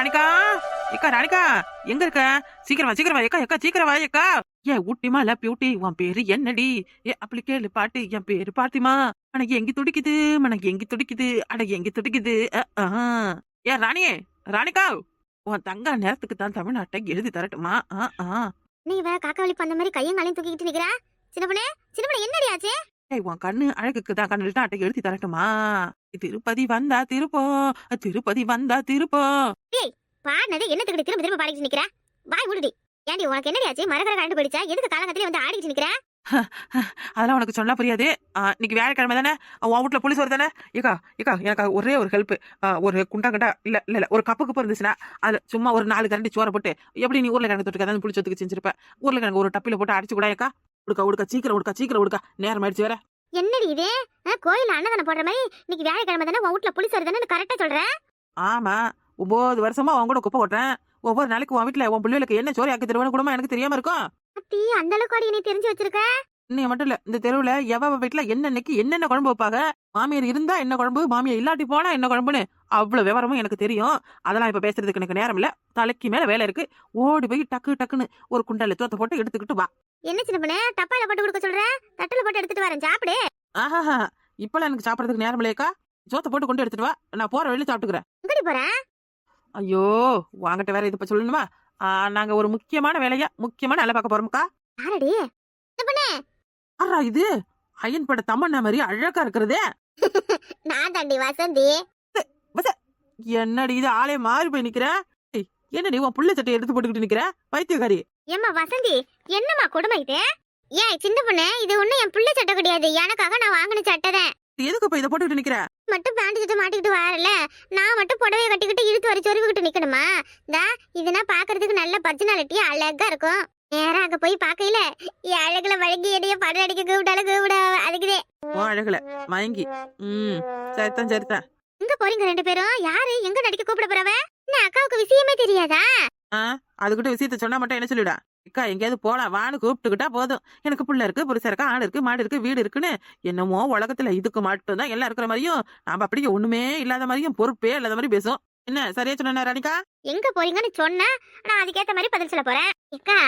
ராணிகா ஏக்கா ராணிகா எங்க இருக்க? சீக்கிரம் சீக்கிரம் ஏக்கா ஏக்கா சீக்கிரம் ஏக்கா. ஏ ஊட்டிமா இல்ல பியூட்டி உன் பேரு என்னடி? ஏ அப்படி கேளு பாட்டு என் பேரு பாத்திமா. அனக்கு எங்கி துடிக்குது மனக்கு எங்கி துடிக்குது அட எங்கி துடிக்குது. ஏ ராணியே ராணிகா உன் தங்க நேரத்துக்கு தான் தமிழ்நாட்டை எழுதி தரட்டுமா. நீ இவ காக்கா வலிப்பு அந்த மாதிரி கையும் காலையும் தூக்கிட்டு நிக்கிறா? சின்ன பொண்ணே சின்ன பொண்ணே என்னடி ஆச்சு? ஏய் உன் கண்ணு அழகுக்கு தான் கண்ணு நாட்டை எழுதி தரட்டுமா? திருப்பதி வந்தா திருப்பம் திருப்பதி வந்தா திருப்பம் பாடினது என்னத்துக்கு திரும்ப திரும்ப பாடிட்டு நிக்கிறா? வாய் விடுடி ஏண்டி உனக்கு என்னடி ஆச்சு மரகர கரண்டு போயிடுச்சா எதுக்கு காலங்கத்திலே வந்து ஆடிட்டு நிக்கிற? அதெல்லாம் உனக்கு சொன்னா புரியாது. இன்னைக்கு வியாழக்கிழமை தானே? உன் வீட்டுல புளிசோறு தானே? ஏக்கா ஏக்கா எனக்கு ஒரே ஒரு ஹெல்ப் ஒரு குண்டா கண்டா இல்ல இல்ல இல்ல ஒரு கப்பு கப்பு இருந்துச்சுன்னா அதுல சும்மா ஒரு நாலு கரண்டி சோறை போட்டு எப்படி நீ ஊர்ல கிழங்கு தொட்டுக்க அதான் புளிச்சோத்துக்கு செஞ்சிருப்ப? ஊர்ல கிழங்கு ஒரு டப்பில போட்டு அடிச்சு கூட ஏக்கா உடுக்கா உடுக்கா சீக்கிரம் உடுக்கா சீக்கிரம் உடுக்கா. நேரம் ஆயிடுச்சு வேற. என்னடி இது? ஆ, கோயில்ல அன்னதானம் போடுற மாதிரி இன்னைக்கு வியாழக்கிழமை தானே உன் வீட்டுல புளிசோறு தானே? கரெக்டா சொல்றேன்? ஆமா. ஒன்பது வருஷமா உன் கூட குப்பை ஓட்டுறேன் ஒவ்வொரு நாளைக்கு உன் வீட்டுல உன் பிள்ளைகளுக்கு என்ன சோறு ஆக்கி தருவேன்னு கூட எனக்கு தெரியாம இருக்கும்? அத்தி அந்த அளவுக்கு நீ தெரிஞ்சு வச்சிருக்க? இன்னைக்கு மட்டும் இல்ல இந்த தெருவுல எவ வீட்டுல என்னன்னைக்கு என்னென்ன குழம்பு வைப்பாங்க? மாமியார் இருந்தா என்ன குழம்பு? மாமியார் இல்லாட்டி போனா என்ன குழம்புன்னு? அவ்வளவு விவரமும் எனக்கு தெரியும். அதெல்லாம் இப்ப பேசுறதுக்கு எனக்கு நேரம் இல்ல. தலைக்கு மேல வேலை இருக்கு. ஓடி போய் டக்கு டக்குன்னு ஒரு குண்டால தோத்த போட்டு எடுத்துக்கிட்டு வா. என்ன சின்ன பொண்ணே டப்பால போட்டு கொடுக்க சொல்ற? தட்டுல போட்டு எடுத்துட்டு வரேன். சாப்பிடு. ஆஹா இப்பெல்லாம் எனக்கு சாப்பிடறதுக்கு நேரம் இல்லையாக்கா. சோத்த போட்டு கொண்டு எடுத்துட்டு வா. நான் போற வழியில சாப்பிட்டுக்கிறேன். எங்கடி போற? ஐயோ வாங்கிட்ட வேற இது சொல்லணுமா? நாங்க ஒரு முக்கியமான வேலையா? முக்கியமான வேலை பார்க்க போறோம்க்கா. யாரடி? ஆறா இது? அயன் பட தமன்னா மாதிரி அழகா இருக்கிறதே. நான் தாண்டி வசந்தி. என்னடி இது ஆளே மாறி போய் நிக்கிற? என்னடி உன் புள்ள சட்டையை எடுத்து போட்டுக்கிட்டு நிக்கிற? பைத்தியக்காரி. ஏம்மா வசந்தி என்னம்மா கொடுமை இது? ஏன் சின்ன பொண்ணு இது ஒண்ணும் என் பிள்ளை சட்டை கிடையாது. எனக்காக நான் வாங்கின சட்டை தான். இது எதுக்கு இப்ப இதை போட்டுக்கிட்டு நிக்கிற? மட்டும் பேண்ட் சட்டை மாட்டிக்கிட்டு வரல. நான் மட்டும் புடவைய கட்டிக்கிட்டு இழுத்து வரி சொருவிக்கிட்டு நிக்கணுமா? தா இதுனா பாக்குறதுக்கு நல்ல பர்சனாலிட்டி அழகா இருக்கும். நேரா அங்க போய் பாக்கையில என் அழகுல வழங்கி எடைய படம் அடிக்க கூப்பிட்டாலும் கூப்பிட அதுக்குதே உன் அழகுல மயங்கி. ம் சரிதான் சரிதான். எங்க போறீங்க ரெண்டு பேரும்? யாரு? எங்க நடிக்க கூப்பிட போறவ? என்ன அக்காவுக்கு விஷயமே தெரியாதா? ஆ அதுகிட்ட விஷயத்த சொன்னா மட்டும் என்ன சொல்லிடா அக்கா எங்கேயாவது போலாம் வான்னு கூப்பிட்டுக்கிட்டா போதும். எனக்கு புள்ள இருக்கு புருஷன் இருக்கா ஆள் இருக்கு மாடு இருக்கு வீடு இருக்குன்னு என்னமோ உலகத்துல இதுக்கு மட்டும்தான் எல்லாம் இருக்கிற மாதிரியும் நாம அப்படியே ஒண்ணுமே இல்லாத மாதிரியும் பொறுப்பே இல்லாத மாதிரி பேசும் என்ன சரியா சொன்ன ராணிகா? எங்க போறீங்கன்னு சொன்னா நான் அதுக்கேத்த மாதிரி பதில் சொல்ல போறேன். ஏக்கா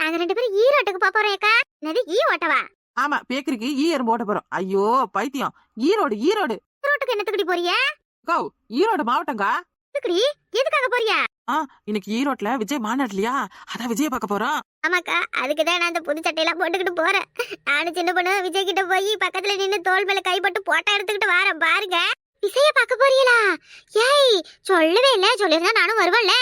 நாங்க ரெண்டு பேரும் ஈரோட்டுக்கு போப் போறோம் ஏக்கா. என்னது ஈ ஓட்டவா ஆமா பேக்கரிக்கு ஈ எறும்பு ஓட்ட போறோம். ஐயோ பைத்தியம். ஈரோடு ஈரோடு ஈரோட்டுக்கு என்னத்துக்குடி போறிய கோ ஈரோடு மாவட்டங்கா எதுக்குடி எதுக்காக போறியா? இன்னைக்கு ஈரோட்ல விஜய் மாநாடு இல்லையா அதான் விஜய பார்க்க போறோம். ஆமாக்கா அதுக்கு தான் நான் அந்த புது சட்டையெல்லாம் போட்டுக்கிட்டு போறேன். நானும் சின்ன பொண்ணு விஜய் கிட்ட போய் பக்கத்துல நின்னு தோல் மேல கைப்பட்டு போட்டோ எடுத்துக்கிட்டு வரேன் பாருங்க. விஜய பார்க்க போறீங்களா? ஏய் சொல்லவே இல்ல சொல்லிருந்தா நானும் வருவேன்ல.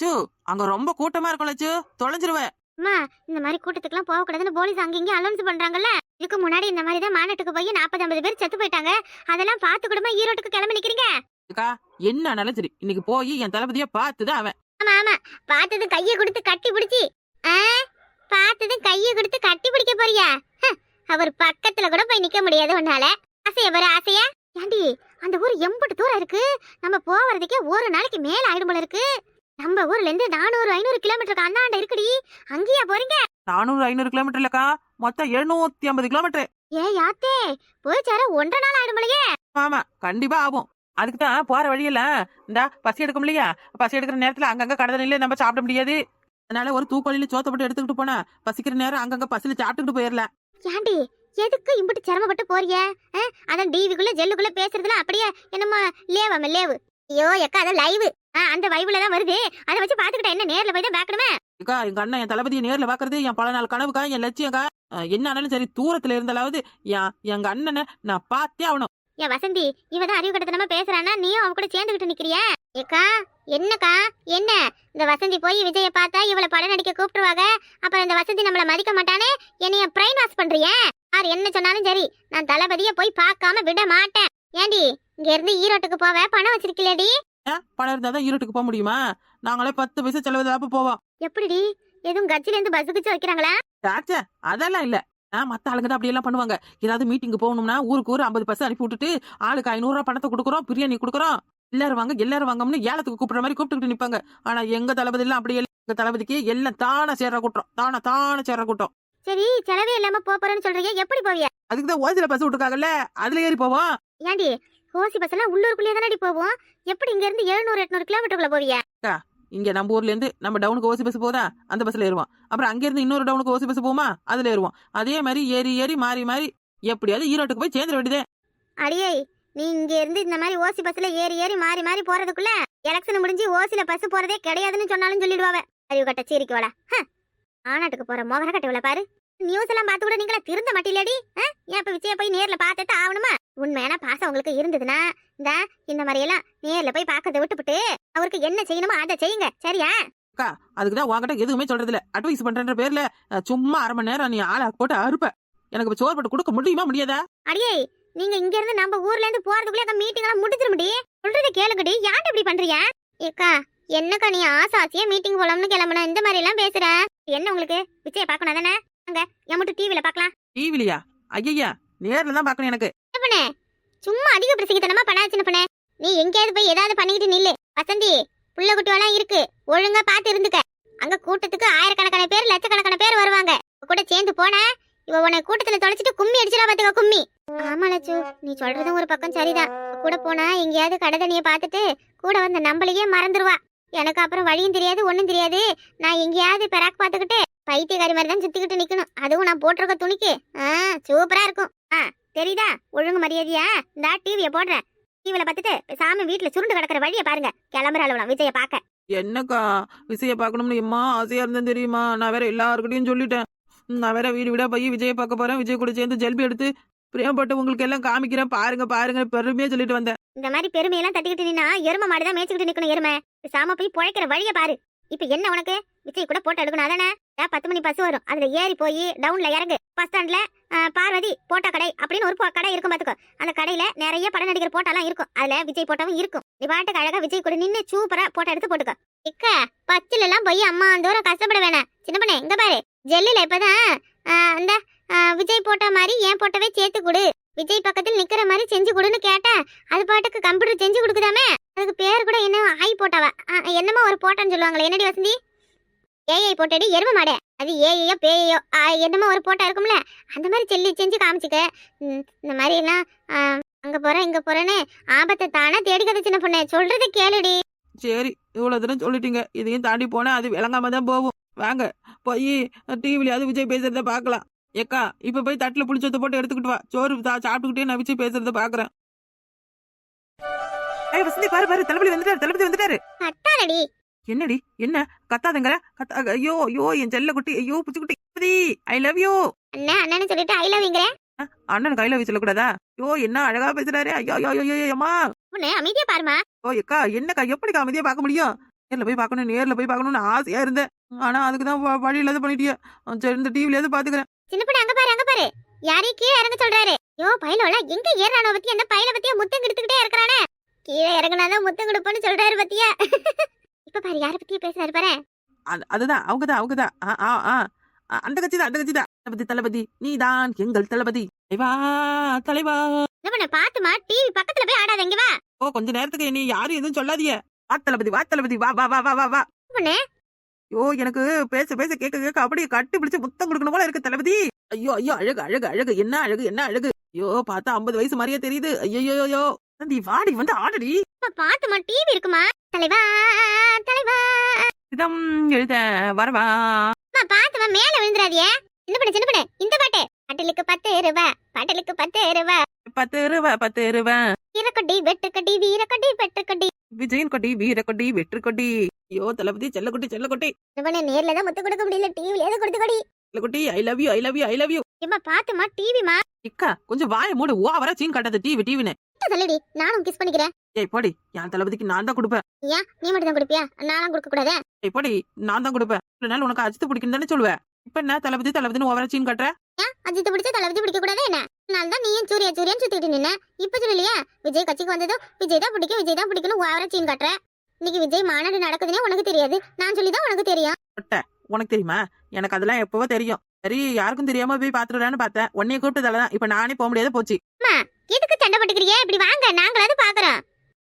சு அங்க ரொம்ப கூட்டமா இருக்கும் லட்சு தொலைஞ்சிருவேன் அம்மா இந்த மாதிரி கூட்டத்துக்குலாம் போக கூடாதுன்னு போலீஸ் அங்கங்க அலௌன்ஸ் பண்றாங்கல்ல. இதுக்கு முன்னாடி இந்த மாதிரி தான் மாநாட்டுக்கு போய் நாற்பது ஐம்பது பேர் செத்து போயிட்டாங்க. அதெல்லாம் பார்த்து கூடமா ஈரோட்டுக்கு கிளம்பி நிக்கிறீங்க? அக்கா என்ன ஆனாலும் சரி. இன்னைக்கு போய் என் தளபதிய பார்த்துதான் அவன். ஆமா ஆமா. பார்த்ததும் கைய கொடுத்து கட்டி பிடிச்சி பார்த்ததும் கைய கொடுத்து கட்டி பிடிக்க போறியா? அவர் பக்கத்துல கூட போய் நிக்க முடியாது உன்னால. ஆசைய வர ஆசையா? ஏண்டி அந்த ஊர் எம்பட்டு தூரம் இருக்கு. நம்ம போவதுக்கே ஒரு நாளைக்கு மேல ஆயிடும் போல இருக்கு. நம்ம ஊர்ல இருந்து நானூறு ஐநூறு கிலோமீட்டருக்கு அந்தாண்ட இருக்குடி. அங்கேயா போறீங்க? நானூறு ஐநூறு கிலோமீட்டர் இல்லக்கா. மொத்தம் எழுநூத்தி ஐம்பது கிலோமீட்டர். ஏ யாத்தே. போய் சேர ஒன்றரை நாள் ஆயிடும் போலயே. ஆமா கண்டிப்பா ஆகும். அதுக்கு தான் போற வழியில இந்த பசி எடுக்க முடியலையா பசி எடுக்கிற நேரத்துல அங்கங்க கடதலையில நம்ம சாப்பிட முடியாது. அதனால ஒரு தூக்கொலியில சோத்த போட்டு எடுத்துக்கிட்டு போனா பசிக்கிற நேரம் அங்கங்க பசில சாப்பிட்டுட்டு போயிடலாம் ஏண்டி எதுக்கு இம்புட்டு சிரமப்பட்டு போறிய? அதான் டிவிக்குள்ள ஜெல்லுக்குள்ள பேசுறதுல அப்படியே என்னமோ லேவாம லேவு. ஐயோ எக்கா அதான் லைவ். அந்த வைவுல தான் வருது. அதை வச்சு பாத்துக்கிட்ட என்ன நேர்ல போய் தான் பாக்கணுமே? அக்கா எங்க அண்ணன் என் தளபதியை நேர்ல பாக்குறது என் பல நாள் கனவுக்கா என் லட்சியம்க்கா அஹ் என்ன ஆனாலும் சரி தூரத்துல இருந்தாலாவது என் எங்க அண்ணனை நான் பார்த்தே ஆகணும். ஏன் வசந்தி இவதான் அறிவு கட்டத்தனமா பேசுறானா நீயும் அவ கூட சேர்ந்துகிட்டு நிக்கிறிய? ஏக்கா என்னக்கா என்ன? இந்த வசந்தி போய் விஜய பார்த்தா இவளை படம் நடிக்க கூப்பிட்டுருவாங்க. அப்புறம் இந்த வசந்தி நம்மள மதிக்க மாட்டானே? என்னைய பிரைன் வாஷ் பண்றிய? யார் என்ன சொன்னாலும் சரி நான் தளபதிய போய் பார்க்காம விட மாட்டேன். ஏண்டி இங்க இருந்து ஈரோட்டுக்கு போவ? பணம் வச்சிருக்கலடி பணம் இருந்தாதான் ஈரோட்டுக்கு போக முடியுமா? நாங்களே பத்து பைசா செலவு போவோம். எப்படிடி? எதுவும் கட்சில இருந்து பஸ் கிச்சு வைக்கிறாங்களா அதெல்லாம் இல்ல. ஆ, மத்த ஆளுங்க தான் அப்படி எல்லாம் பண்ணுவாங்க. ஏதாவது மீட்டிங் போகணும்னா ஊருக்கு ஊர் ஐம்பது பஸ் அனுப்பி விட்டுட்டு ஆளுக்கு ஐநூறு ரூபாய் பணத்தை கொடுக்குறோம் பிரியாணி கொடுக்குறோம். எல்லாரும் வாங்க எல்லாரும் வாங்கம்னு ஏலத்துக்கு கூப்பிடுற மாதிரி கூப்பிட்டுக்கிட்டு நிப்பாங்க. ஆனா எங்க தளபதி எல்லாம் அப்படி. எங்க தளபதிக்கு எல்லாம் தானே சேர்ற கூட்டம். தானே தானே சேர்ற கூட்டம். சரி செலவே இல்லாம போறேன்னு சொல்றீங்க. எப்படி போவிய? அதுக்கு தான் ஓசில பஸ் விட்டுருக்காங்கல்ல. அதுல ஏறி போவோம். ஏண்டி ஓசி பஸ் எல்லாம் உள்ளூருக்குள்ளேயே தானடி போவோம் எப்படி இங்க இருந்து எழுநூறு எட்நூறு கிலோமீட்டருக்குள்ள போவிய? இங்க நம்ம ஊர்ல இருந்து நம்ம டவுனுக்கு ஓசி பஸ் போதா அந்த பஸ்ல ஏறுவோம். அப்புறம் அங்க இருந்து இன்னொரு டவுனுக்கு ஓசி பஸ் போமா அதுல ஏறுவோம். அதே மாதிரி ஏறி ஏறி மாறி மாறி எப்படியாவது ஈரோட்டுக்கு போய் சேர்ந்துட வேண்டியதே அடியே நீ இங்க இருந்து இந்த மாதிரி ஓசி பஸ்ல ஏறி ஏறி மாறி மாறி போறதுக்குள்ள எலெக்ஷன் முடிஞ்சு ஓசில பஸ் போறதே கிடையாதுன்னு சொன்னாலும் சொல்லிடுவாவ. அறிவு கட்ட சீரிக்கோட ஆனாட்டுக்கு போற மோகர கட்டவள பாரு. நியூஸ் எல்லாம் பார்த்து கூட நீங்களா திருந்த மாட்டீங்களடி? ஏன் இப்ப விஜய போய் நேர்ல பார்த்துட்டு ஆகணுமா? உண்மையான பாசம் உங்களுக்கு இருந்ததுன்னா இந்த இந்த மாதிரி எல்லாம் நேர்ல போய் பார்க்கறத விட்டுப்புட்டு அவருக்கு என்ன செய்யணுமோ அதை செய்யுங்க. சரியா? அதுக்கு தான் உங்ககிட்ட எதுவுமே சொல்றது இல்ல அட்வைஸ் பண்றன்ற பேர்ல சும்மா அரை மணி நேரம் நீ ஆளை போட்டு அறுப்ப. எனக்கு சோறு போட்டு கொடுக்க முடியுமா முடியாதா? அடியே நீங்க இங்க இருந்து நம்ம ஊர்ல இருந்து போறதுக்குள்ள அந்த மீட்டிங் எல்லாம் முடிஞ்சிட முடி சொல்றத கேளுங்கடி. யார்ட்ட இப்படி பண்றீங்க? ஏக்கா என்னக்கா நீ ஆசை ஆசையா மீட்டிங் போலாம்னு கிளம்புன? இந்த மாதிரி எல்லாம் பேசுற. என்ன உங்களுக்கு? விஜய பார்க்கணும் தானே அங்க என் டிவில பார்க்கலாம். டிவிலியா ஐயா நேர்ல தான் பார்க்கணும் எனக்கு. என்ன பண்ண? சும்மா அதிக பிரசங்கித்தனமா பண்ணா சின்ன பண்ண. நீ எங்கேயாவது போய் ஏதாவது பண்ணிக்கிட்டு நில்லு. வசந்தி புள்ள குட்டிவெல்லாம் இருக்கு. ஒழுங்கா பார்த்து இருந்துக்க. அங்க கூட்டத்துக்கு ஆயிரக்கணக்கான பேர் லட்சக்கணக்கான பேர் வருவாங்க. கூட சேர்ந்து போன இவ உன்னை கூட்டத்துல தொலைச்சிட்டு கும்மி அடிச்சலாம் பாத்துக்க கும்மி. ஆமா லட்சு நீ சொல்றதும் ஒரு பக்கம் சரிதான். கூட போனா எங்கேயாவது கடை தண்ணிய பார்த்துட்டு கூட வந்த நம்மளையே மறந்துருவா. எனக்கு அப்புறம் வழியும் தெரியாது ஒண்ணும் தெரியாது. நான் எங்கேயாவது பெராக் பார்த்துக்கிட்டு பைத்தியக்காரி மாதிரி தான் சுத்திக்கிட்டு நிக்கணும். அதுவும் நான் போட்டிருக்க துணிக்கு. ஆ சூப்பரா இருக்கும். ஆ தெரியுதா? ஒழுங்கு மரியாதையா? இந்தா டிவியை போடுறேன். டிவில பார்த்துட்டு சாமி வீட்டுல சுருண்டு கிடக்குற வழியை பாருங்க. கிளம்புற அளவுலாம் விஜய பார்க்க. என்னக்கா? விஜய பார்க்கணும்னு எம்மா ஆசையா இருந்தேன் தெரியுமா? நான் வேற எல்லாருக்கிட்டையும் சொல்லிட்டேன். நான் வேற வீடு வீடா போய் விஜய பார்க்க போறேன். விஜய் கூட சேர்ந்து ஜெல்பி எடுத்து பிரியப்பட்டு உங்களுக்கு எல்லாம் காமிக்கிறேன். பாருங்க பாருங்க பெருமையா சொல்லிட்டு வந்தேன். இந்த மாதிரி பெருமையெல்லாம் தட்டிக்கிட்டு நின்னா எருமை மாடு தான் மேய்ச்சிக்கிட்டு நிக்கணும் எருமை. சாம போய் பிழைக்கிற வழியை பாரு. இப்ப என்ன உனக்கு? விஜய் கூட போட்டோ எடுக்கணும் அதானே பத்து மணி பஸ் வரும். அதுல ஏறி போய் டவுன்ல இறங்கு. பஸ் ஸ்டாண்ட்ல பார்வதி போட்டோ கடை அப்படின்னு ஒரு கடை இருக்கும் பாத்துக்கோ. அந்த கடையில நிறைய படம் நடிகர் போட்டோலாம் இருக்கும். அதுல விஜய் போட்டோவும் இருக்கும். நீ பாட்டுக்கு அழகா விஜய் கூட நின்னு சூப்பரா போட்டோ எடுத்து போட்டுக்கோ. இக்க பச்சில எல்லாம் போய் அம்மா தூரம் கஷ்டப்பட வேணாம். சின்ன பண்ணே இங்க பாரு. ஜெல்லில இப்பதான் அந்த விஜய் போட்ட மாதிரி என் போட்டவே சேர்த்து கொடு. விஜய் பக்கத்தில் நிக்கிற மாதிரி செஞ்சு கொடுன்னு கேட்டேன் அது பாட்டுக்கு கம்ப்யூட்டர் செஞ்சு கொடுக்குதாமே? அதுக்கு பேர் கூட என்ன ஆய் போட்டாவா. ஆ, என்னமோ ஒரு போட்டான்னு சொல்லுவாங்களே என்னடி வசந்தி? ஏஐ போட்டடி எரும மாடே. அது ஏஐயோ பேயோ ஆ, என்னமோ ஒரு போட்டா இருக்கும்ல? அந்த மாதிரி செல்லி செஞ்சு காமிச்சுக்க. இந்த மாதிரி எல்லாம் அங்க போறேன் இங்க போறேன்னு ஆபத்தை தானே தேடிக்கதை சின்ன பொண்ணு. சொல்றது கேளுடி. சரி இவ்வளவு தூரம் சொல்லிட்டீங்க. இதையும் தாண்டி போனா அது விளங்காம தான் போகும். வாங்க போய் டிவிலையாவது விஜய் பேசுறத பார்க்கலாம். ஏக்கா இப்ப போய் தட்டுல புளிச்சத்தை போட்டு எடுத்துக்கிட்டு வா. சோறு சாப்பிட்டுக்கிட்டே நான் விஜய் பேசுறத பாக்குறேன். ஏய் வசந்தி பாரு பாரு தளபதி வந்துட்டாரு தளபதி வந்துட்டாரு. கட்டாளடி என்னடி? என்ன? கத்தாதங்கிற? கத்தா ஐயோ ஐயோ என் செல்ல குட்டி ஐயோ புச்சுக்குட்டி ஐ லவ் யூ அண்ணா அண்ணன்னு சொல்லிட்டு ஐ லவ்ங்கிற அண்ணன் கையில வச்சு சொல்லக்கூடாதா? ஐயோ என்ன அழகா பேசுறாரு. ஐயோ ஐயோ ஐயோ அம்மா. பொண்ணு அமைதியா பாருமா ஓ எக்கா என்னக்கா எப்படி அமைதியா பார்க்க முடியும்? நேர்ல போய் பார்க்கணும் நேர்ல போய் பார்க்கணும்னு ஆசையா இருந்தேன். ஆனா அதுக்கு தான் வழி இல்லாத பண்ணிட்டிய. சரி இந்த டிவில பாத்துக்கிறேன். சின்ன பொண்ணு அங்க பாரு அங்க பாரு. யாரையும் கீழே இறங்க சொல்றாரு. யோ பையனோல எங்க ஏறானோ பத்தி அந்த பையனை பத்தியா முத்தம் எடுத்துக்கிட்டே இருக்கிறானே. கீழே இறங்கினாதான் முத்தம் கொடுப்போன்னு சொல்றாரு பத்தியா? இப்ப பாரு யார பத்தியா பேசுறாரு பாரு. அது- அதுதான் அவங்கதான் அவங்கதான். அந்த கட்சி தான் அந்த கட்சி தான் தளபதி தளபதி நீதான் எங்கள் தளபதி. தலைவா தலைவா. என்ன பண்ண பாத்துமா டிவி பக்கத்துல போய் ஆடாத இங்க வா. ஓ கொஞ்ச நேரத்துக்கு நீ யாரும் எதுவும் சொல்லாதீங்க. வா தளபதி வா தளபதி வா வா வா வா வா. ஐயோ எனக்கு பேச பேச கேட்க கேட்க அப்படியே கட்டி பிடிச்சு முத்தம் கொடுக்கணும் போல இருக்கு தளபதி. ஐயோ ஐயோ அழகு அழகு அழகு. என்ன அழகு என்ன அழகு? ஐயோ பார்த்தா ஐம்பது வயசு மாதிரியே தெரியுது. ஐயோ ஐயோ வாடி வந்து ஆடடி. இப்ப பாத்துமா டிவி இருக்குமா? தலைவா தலைவா. இதம் எழுத வரவா. பாத்துமா மேல விழுந்துறாதியே சின்ன பண்ணு சின்ன பண்ணு இந்த பாட்டு. பாட்டலுக்கு பத்து ரூபா பாட்டலுக்கு பத்து ரூபா. பத்து ரூபா பத்து ரூபா. வீரக்கட்டி வெட்டுக்கட்டி வீரக்கட்டி வெட்டுக்கட்டி விஜயன் கொடி வீர கொடி வெற்று கொடி. ஐயோ தளபதி செல்ல குட்டி செல்ல குட்டி சின்ன பண்ணு நேர்ல தான் முத்து கொடுக்க முடியல. டிவில ஏதோ கொடுத்து கொடி? செல்ல குட்டி I love you I love you I love you இப்ப பாத்துமா டிவிமா இக்கா கொஞ்சம் வாய மூடு. ஓவரா சீன் காட்டாத டிவி டிவின்னு சொல்லடி நானும் கிஸ் பண்ணிக்கிறேன். ஏய் போடி என் தளபதிக்கு நான் தான் கொடுப்பேன். ஏன் நீ மட்டும் தான் கொடுப்பியா? நானும் கொடுக்க கூடாதா? ஏய் போடி நான் தான் கொடுப்பேன். இவ்வளவு நாள் உனக்கு அஜித்து பிடிக்கும் தானே சொல்லுவேன். இப்ப என்ன தளபதி தளபதினு ஓவரா சீன் காட்டுற? ஏன் அஜித் பிடிச்ச தளபதி பிடிக்க கூடாதா என்ன? நாள் தான் நீயும் சூர்யா சூர்யான்னு சுத்திட்டு நின்ன. இப்ப சொல்லலையா? விஜய் கட்சிக்கு வந்ததும் விஜய் தான் பிடிக்கும் விஜய் தான் பிடிக்கணும் ஓவரா சீன் காட்டுற. இன்னைக்கு விஜய் மாநாடு நடக்குதுன்னே உனக்கு தெரியாது. நான் சொல்லி தான் உனக்கு தெரியும். உனக்கு தெரியுமா? எனக்கு அதெல்லாம் எப்பவோ தெரியும். சரி யாருக்கும் தெரியாம போய் பாத்துறான்னு பார்த்தேன். உன்னைய கூப்பிட்டதாலதான். இப்ப நானே போக முடியாத போச்சு. எதுக்கு சண்டை போட்டுக்கிறியே? இப்படி வாங்க நாங்களாவது பாக்குறோம்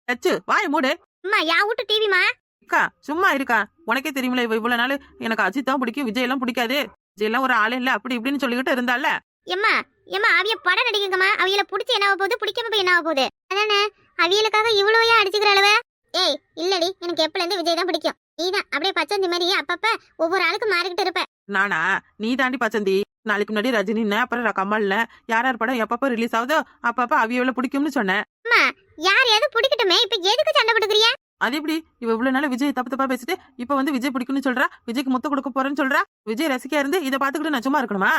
தச்சு வாய மூடு. அம்மா யா வீட்டு டிவிமா அக்கா சும்மா இருக்கா? உனக்கே தெரியுமில இவ இவ்வளவு நாள் எனக்கு அஜித் தான் பிடிக்கும் விஜய் எல்லாம் பிடிக்காது. விஜய் எல்லாம் ஒரு ஆளே இல்ல அப்படி இப்படின்னு சொல்லிக்கிட்டு இருந்தால. எம்மா எம்மா அவிய படம் நடிக்கங்கம்மா. அவியல புடிச்சு என்ன ஆக போகுது? பிடிக்காம போய் என்ன ஆக போகுது? அதானே? அவியலுக்காக இவ்வளவு ஏன் அடிச்சுக்கிற அளவு? ஏய் இல்லடி எனக்கு எப்பல இருந்து விஜய் தான் பிடிக்கும். நீதான் அப்படியே பச்சந்தி மாதிரி அப்பப்ப ஒவ்வொரு ஆளுக்கு மாறிக்கிட்டு இருப்ப. நானா? நீ தாண்டி பச்சந்தி. நாளைக்கு முன்னாடி ரஜினின்னு அப்புறம் கமல்ல யார் யார் படம் எப்பப்ப ரிலீஸ் ஆகுதோ அப்பப்ப அவியவள பிடிக்கும்னு சொன்னேன். அம்மா யார் எது பிடிக்கட்டுமே? இப்ப எதுக்கு சண்டை போட்டுக்கிறியா? அது எப்படி? இவ இவ்வளவு நாள் விஜய் தப்பு தப்பா பேசிட்டு இப்ப வந்து விஜய் பிடிக்கும்னு சொல்றா? விஜய்க்கு முத்த கொடுக்க போறேன்னு சொல்றா? விஜய் ரசிகா இருந்து இதை பாத்துக்கிட்டு நான் சும்மா இருக்கணுமா?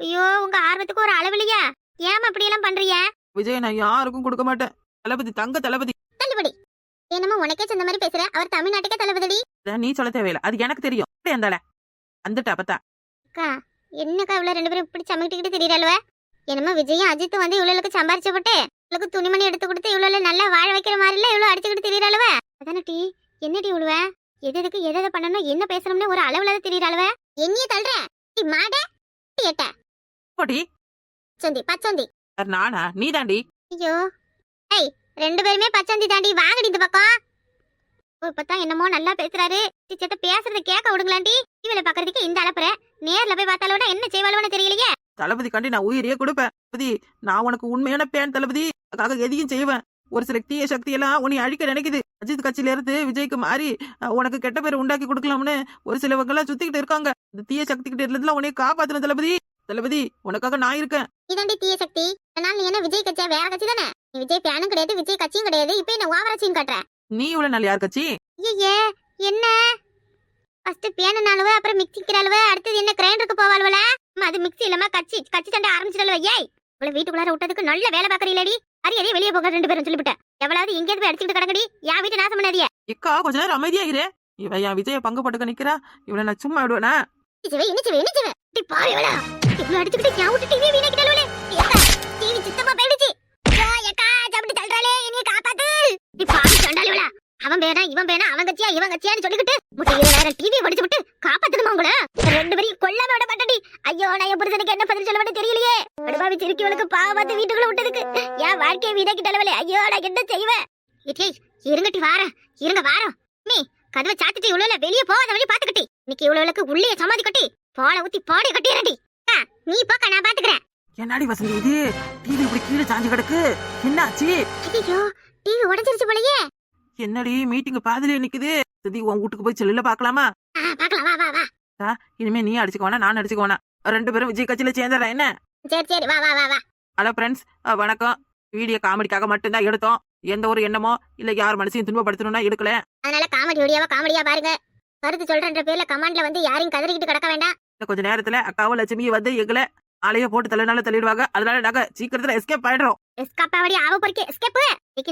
ஐயோ உங்க ஆர்வத்துக்கு ஒரு அளவில்லையா. ஏமா இப்படி எல்லாம் பண்றிய விஜய் நான் யாருக்கும் கொடுக்க மாட்டேன். தளபதி தங்க தளபதி. தள்ளுபடி. என்னமோ உனக்கே சொந்த மாதிரி பேசுற? அவர் தமிழ்நாட்டுக்கே தளபதி நீ சொல்ல தேவையில்ல. அது எனக்கு தெரியும். அந்தால வந்துட்டா பத்தா அக்கா என்னக்கா இவ்வளவு ரெண்டு பேரும் இப்படி சமைக்கிட்டு தெரியறல்வ என்னமோ விஜயும் அஜித்தும் வந்து இவ்வளவுக்கு சம்பாரிச்சு போட்டு இவ்வளவுக்கு துணிமணி எடுத்து கொடுத்து இவ்வளவு நல்லா வாழ வைக்கிற மாதிரி இல்ல இவ்வளவு அடிச்சுக்கிட்டு தெரியறalவ அதானே டி என்னடி இவ்வளவ எது எதுக்கு எதை எதை பண்ணணும் என்ன பேசணும்னு ஒரு அளவுல தெரியறalவ என்னைய தள்ளுற? டி மாட? டி எட்ட. போடி. பச்சந்தி. பச்சந்தி நானா? நீ தாண்டி ஐயோ. ஏய் ரெண்டு பேருமே பச்சந்தி தாண்டி வாங்கடி இந்த பக்கம். இப்பதான் என்னமோ நல்லா பேசுறாரு. சிச்சத்த பேசுறத கேட்க விடுங்களாண்டி. டிவில பாக்குறதுக்கு இந்த அளப்புற. நேர்ல போய் பார்த்தாலோட என்ன செய்வாளோன்னு தெரியலையே. தளபதி கண்டி நான் உயிரையே கொடுப்பேன். தளபதி நான் உனக்கு உண்மையான பேன் தளபதி. அதுக்காக எதையும் செய்வேன். ஒரு சில தீய சக்தி எல்லாம் உன்னை அழிக்க நினைக்குது. அஜித் கட்சியில இருந்து விஜய்க்கு மாறி உனக்கு கெட்ட பேர் உண்டாக்கி கொடுக்கலாம்னு ஒரு சிலவங்க எல்லாம் சுத்திக்கிட்டு இருக்காங்க. இந்த தீய சக்தி கிட்ட இருந்ததுல உன்னை காப்பாத்தின தளபதி. தளபதி உனக்காக நான் இருக்கேன். இதாண்டி தீய சக்தி. அதனால நீ என்ன விஜய் கட்சியா வேற கட்சி தானே? நீ விஜய் ஃபேனும் கிடையாது விஜய் கட்சியும் கிடையாது. இப்ப என்ன ஓவராச்சின்னு காட்டுற? நீ இவ்வளவு நாள் யார் கட்சி? ஐயே என்ன? ஃபர்ஸ்ட் பேனுனாலுவ அப்புறம் மிக்சிக்கிறாளுவ அடுத்தது என்ன கிரைண்டருக்கு போவாளுவல அது மிக்ஸி இல்லாம கட்சி கட்சி சண்டை ஆரம்பிச்சிடல ஏய்! உங்களை வீட்டுக்குள்ளார விட்டதுக்கு நல்ல வேலை பாக்குறீங்களடி அரி அதே வெளியே போக ரெண்டு பேரும் சொல்லிவிட்டேன். எவ்வளவு எங்கேயாவது போய் அடிச்சுட்டு கிடக்கடி. யா வீட்டு நாசம் பண்ணாதிய இக்கா கொஞ்ச நேரம் அமைதியா இரு இவ என் விஜய பங்கு போட்டுக்க நிக்கிறா. இவளை நான் சும்மா விடுவேனா? இனிச்சுவே இனிச்சுவே இனிச்சுவே. டி பாரு இவ்வளவு அடிச்சுக்கிட்டு நான் விட்டு டிவி வீணாக்கிட்டாலுவலே டிவி சுத்தமா போயிடுச்சு. தள்ளுறாளே என்னைய காப்பாத்து. அவன் பேனா இவன் பேனா அவன் கட்சியா இவன் கட்சியான்னு சொல்லிக்கிட்டு முட்டை இருபதாயிரம் டிவி படிச்சு விட்டு உங்கள? ரெண்டு பேரும் கொல்லாம விட மாட்டடி ஐயோ நான் என் என்ன பதில் சொல்லுவேன்னு தெரியலையே. அடுப்பாவி சிரிக்கவளுக்கு வீட்டுக்குள்ள விட்டதுக்கு. என் வாழ்க்கையை வீணாக்கிட்டாலுவலே ஐயோ நான் என்ன செய்வேன்? ஏய் இருங்கட்டி வாரேன். இருங்க வாரம். நீ கதவை சாத்திட்டு இவ்வளவு வெளியே போகாத வழி பாத்துக்கிட்டி இன்னைக்கு இவ்வளவுக்கு உள்ளே சமாதி கட்டி பாலை ஊத்தி பாடி கட்டிடுறடி நீ போக்க நான் பாத்துக்கிறேன். என்னடி வசந்தி இது? டிவி இப்படி கீழே சாஞ்சு கிடக்கு. என்னாச்சு? ஐயோ டிவி உடைஞ்சிருச்சு போலயே. என்னடி மீட்டிங் பாதிலே நிக்குது. சரி உன் வீட்டுக்கு போய் செல்லுல பாக்கலாமா? ஆ, பார்க்கலாம் வா வா வா. இனிமே நீ அடிச்சுக்க வேணா நான் அடிச்சுக்க வேணாம். ரெண்டு பேரும் விஜய் கட்சியில சேர்ந்துடுறேன் என்ன? சரி சரி வா வா வா வா. ஹலோ ஃப்ரெண்ட்ஸ் வணக்கம். வீடியோ காமெடிக்காக மட்டும்தான் எடுத்தோம். எந்த ஒரு எண்ணமோ இல்ல யார் மனசையும் துன்பப்படுத்தணும்னா எடுக்கல. அதனால காமெடி வீடியோவா காமெடியா பாருங்க. கருத்து சொல்றன்ற பேர்ல கமாண்ட்ல வந்து யாரையும் கதறிக்கிட்டு கிடக்க வேண்டாம். இன்னும் கொஞ்ச நேரத்துல அக்காவும் லட்சுமியும் வந்து எங்களை ஆளைய போட்டு தள்ளினால தள்ளிடுவாங்க. அதனால நாங்க சீக்கிரத்துல எஸ்கேப் ஆயிடுறோம். எஸ்காப்பாவடி ஆவ பொறுக்கே எஸ்கேப்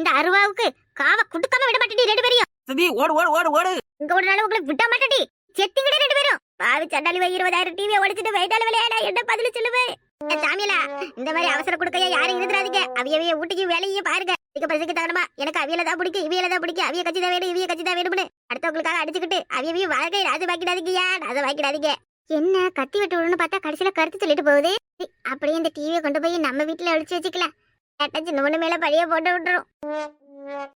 இந்த அருவாவுக்கு காவ குடுக்காம விட மாட்டேடி ரெண்டு பேரையும். சதி ஓடு ஓடு ஓடு ஓடு. இங்க ஒரு நாள் உங்களை விட மாட்டேடி செத்திங்கடி ரெண்டு பேரும். பாவி சண்டாளி வை இருபதாயிரம் டிவியை உடைச்சிட்டு வைட்டால விளையாட என்ன பதில் சொல்லுவேன்? சாமியலா இந்த மாதிரி அவசர கொடுக்கையா யாரும் இருந்துடாதீங்க. அவியவைய வீட்டுக்கு வேலையே பாருங்க. இதுக்கு பசிக்கு தகனமா எனக்கு அவியல தான் பிடிக்கும் இவியல தான் பிடிக்கும். அவிய கட்சி தான் வேணும் இவிய கட்சி தான் வேணும்னு அடுத்தவங்களுக்காக அடிச்சுக்கிட்டு அவியவையும் வாழ்க்கை ராஜ வாக்கிடாதீங்கயா ராஜ வாக்கிடாதீங்க என்ன கத்தி வெட்டு விடணும்னு பார்த்தா கடைசியில கருத்து சொல்லிட்டு போகுது? அப்படியே இந்த டிவியை கொண்டு போய் நம்ம வீட்டுல ஒழிச்சு வச்சுக்கலாம். கேட்டா சின்ன பொண்ணு மேல பழிய போட்டு விட்டுரும்.